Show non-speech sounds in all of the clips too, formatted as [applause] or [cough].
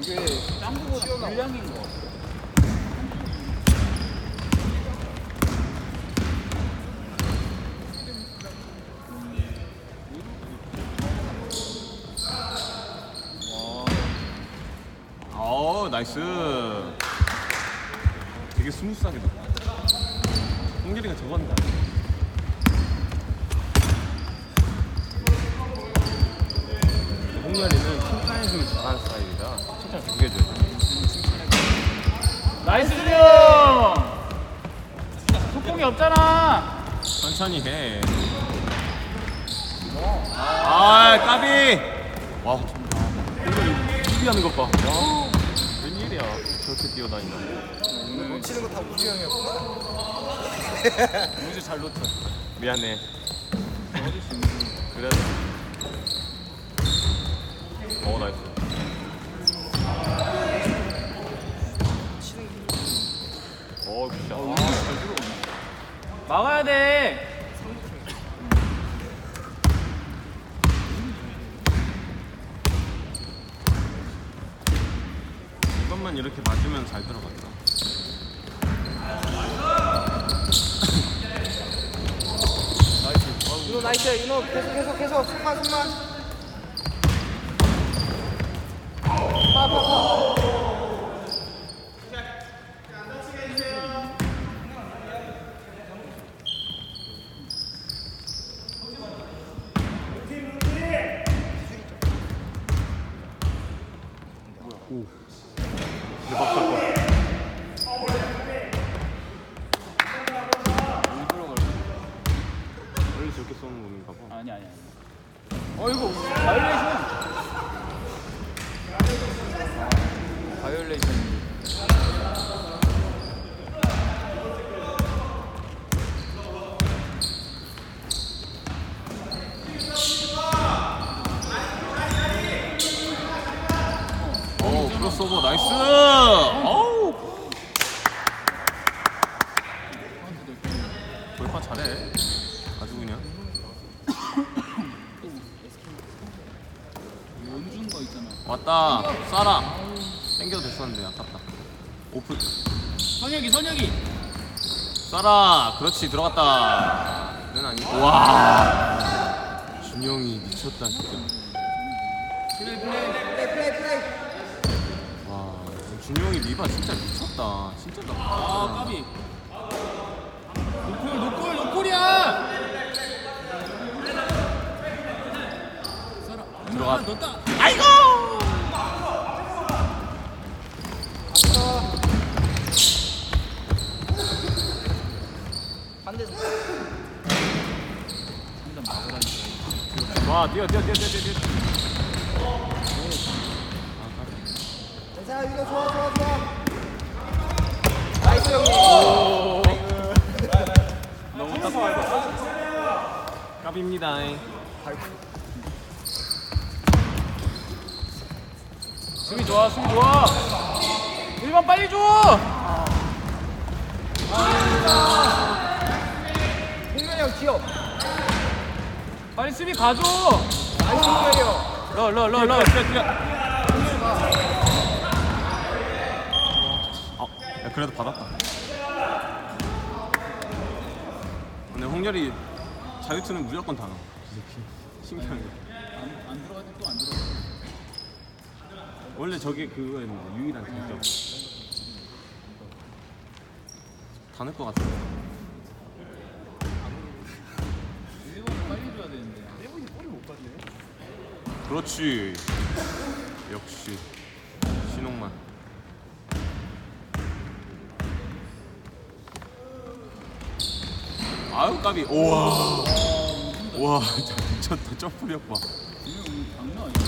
이게 짱구보다 불량인 거. 어 나이스 되게 스무스하게 넣다 홍길이가 저거 한다 홍렬이는 잘하는 스타일이라 칭찬 두개 줘야 돼. 나이스 형! 속공이 없잖아. 천천히 해. 아, 까비. 와, 수비하는 것 봐. 와, 웬일이야. 저렇게 뛰어다닌다. 놓치는 거 다 우주 형이었구나. [laughs] 우주 잘 놓쳐. 미안해. 그래. 어, 나이스. 어, 굿샷. 아, 들어오네. 막아야 돼. 이것만 이렇게 맞으면 잘 들어갔다. 나이스. 윤호 나이스. 윤호 계속 계속 계속 손만 손만. 파, 파, 파. 대박 사건. 원래 저렇게 쏘는 건가 봐. 아니 아니 아니. 어 이거 바이올레이션. 바이올레이션. 오, 크로스오버 나이스. 어우. 돌파 잘해. 아주 그냥. 원준 거 있잖아. 왔다. 쏴라. 땡겨도 됐었는데 아깝다. 오픈. 선혁이 선혁이. 쏴라. 그렇지 들어갔다. 는 아니. 와. 준영이 미쳤다 진짜. 플레이 플레이. 플레이 플레이 플레이. 와. 준영이 리바 진짜 미쳤다. 진짜 나. 아 까비. 노골 노골 노골이야. 쏴라. 들어가. 넣었다. 아이고. 반대. 한잔 와 뛰어 뛰어 뛰어 뛰어 뛰어. 괜찮아 윤호 좋아 좋아 좋아. 나이스 형님. 너무 따뜻하다. 갑입니다. 수비 좋아 수비 좋아. 1번 빨리 줘. 홍면이 형 튀어. 빨리 수비 가줘. 나이스 형. 러러러러 뛰어 뛰어. 어, 야, 그래도 받았다. 근데 홍렬이 자유투는 무조건 다 넣어. 이 새끼. 신기한 게. 안, 안 들어갈 때또안 들어가. 원래 저게 그거였는데 유일한 장점. 다 넣을 것 같아. 1번 빨리 줘야 되는데. 그렇지. 역시 신홍만. 아유 까비. 우와. 와, 미쳤다. 점프력 봐. 분명 장난 아니야.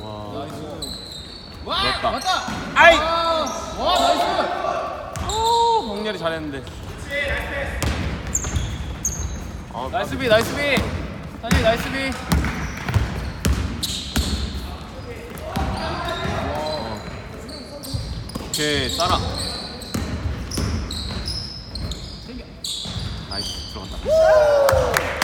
와. 와 넣었다. 맞다. 아이. 아, 와 나이스. 오, 홍렬이 잘했는데. 아, 나이스 비 나이스 비. 선이 나이스 비. 오케이, 싸라. 나이스, 들어간다. [laughs]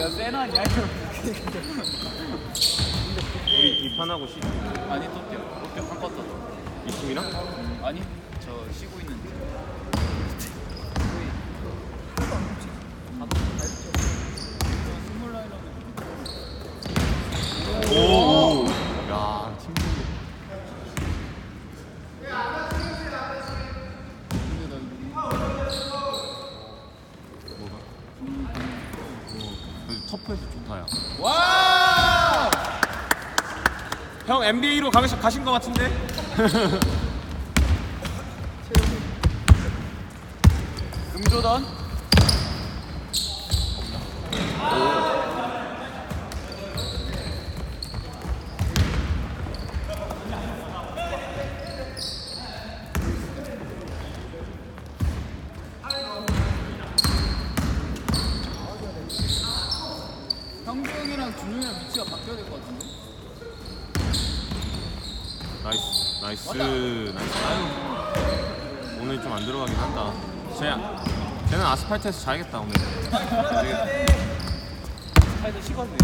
야 세나냐? 우리 이판하고 시 아니 또 뛰어. 또 뛰어 바꿨어. 이 팀이랑? 아니 저 쉬고 있는 스몰 라인업은 오. 야, 팀 좀- 뭐가? 어, 터프에서 좋다 야. 와! 형 NBA로 가신 가신 것 같은데? [laughs] 금조던 형준이랑 준용이랑 위치가 바뀌어야 될 것 같은데? 나이스, 나이스, 나이스. 아유, 오늘 좀 안 들어가긴 한다. 쟤, 쟤는 아스팔트에서 자야겠다 오늘. 되게- 차에서 식었네.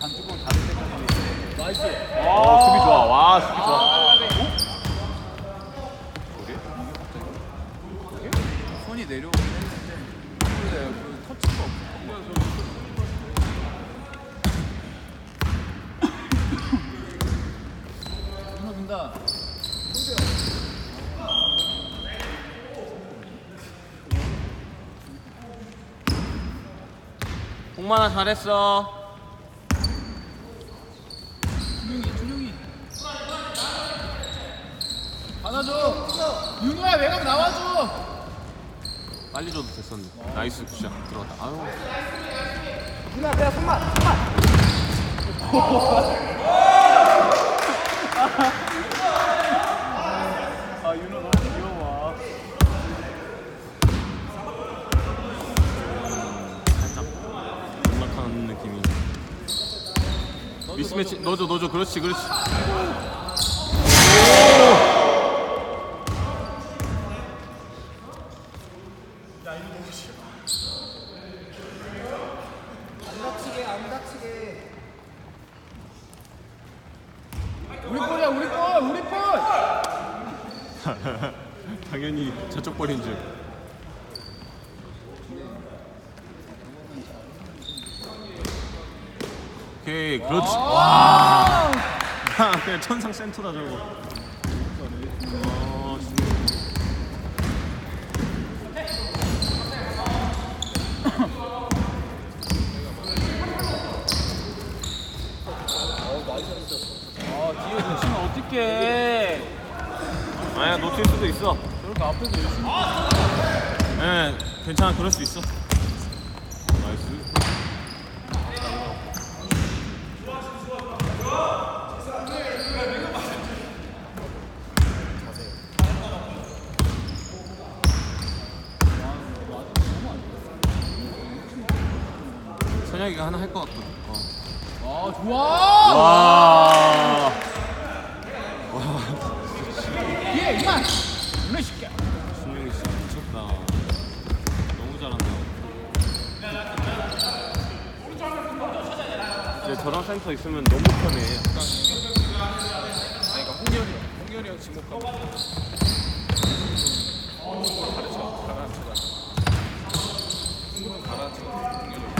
반죽은 다를 때까지. 나이스. 와, 수비 좋아. 와, 수비 좋아. 손이 내려오긴 했는데. 근데 그 터치가 없어. 누나 빈다. 홍만아 잘했어. 준용이, 준용이. 받아줘. 윤호야 외곽 나와줘. 빨리 줘도 됐었는데. 나이스 굿샷 들어갔다. 아유. 누나 그냥 손만 손만 [laughs] 넣어줘 넣어줘 그렇지 그렇지. 안 다치게 안 다치게 우리 볼이야 우리 볼 우리 볼. [laughs] 당연히 저쪽 볼인 줄. 그렇지. 와. 그냥 천상 센터다 저거. 어, 진짜. 아 뒤에 놓치면 어떡해. 아니야 놓칠 수도 있어. 저렇게 앞에서 열심히. 예, 괜찮아 그럴 수 있어. 나이스. 선혁이가 하나 할 것 같거든. 어. 아 좋아. 와. 예 이만. 윤호 시켜. 준영이 진짜 미쳤다. 너무 잘한다. 이제 저런 센터 있으면 너무 편해. 그러니까 홍열이 형. 홍열이 형 지목하고. 가르쳐. 가르쳐. 친구는 가르쳐. 홍열이 형.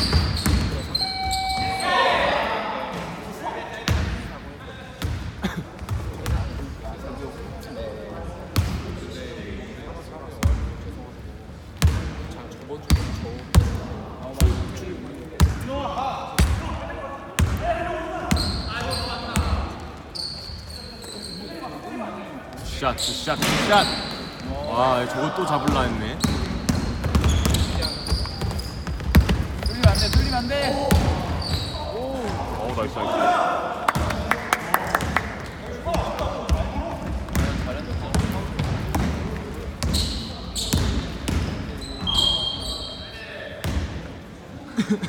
굿샷, 굿샷, 굿샷. 와, 저거 또 잡을라 했네. 뚫리면 안 돼. 뚫리면 안 돼. 어우, 나이스, 나이스.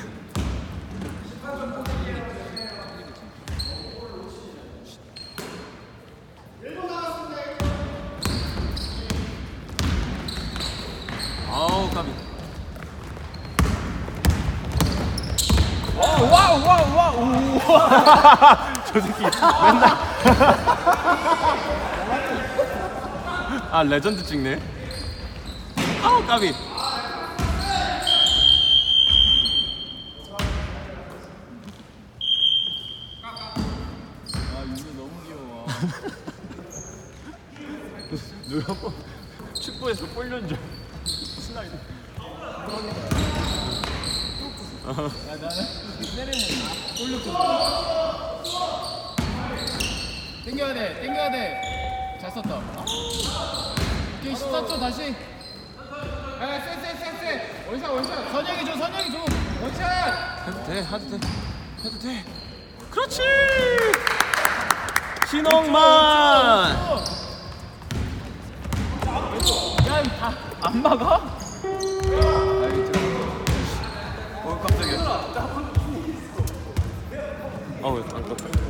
[laughs] 아우, 까비. 어, 와우, 와우, 와우. 저 새끼 맨날 아 레전드 찍네. 까비. 아, 뭐 축구에서 줄 슬라이드 땡겨야 돼, 땡겨야 돼. 잘 썼다. 오케이, 14초 다시. 야, 쎄, 쎄, 쎄, 쎄. 원샷, 원샷. 선영이 줘, 선영이 줘. 원샷. 해도 돼 해도 돼 해도 돼 그렇지 신홍만 야, 다 안 막아? 어왜 깜짝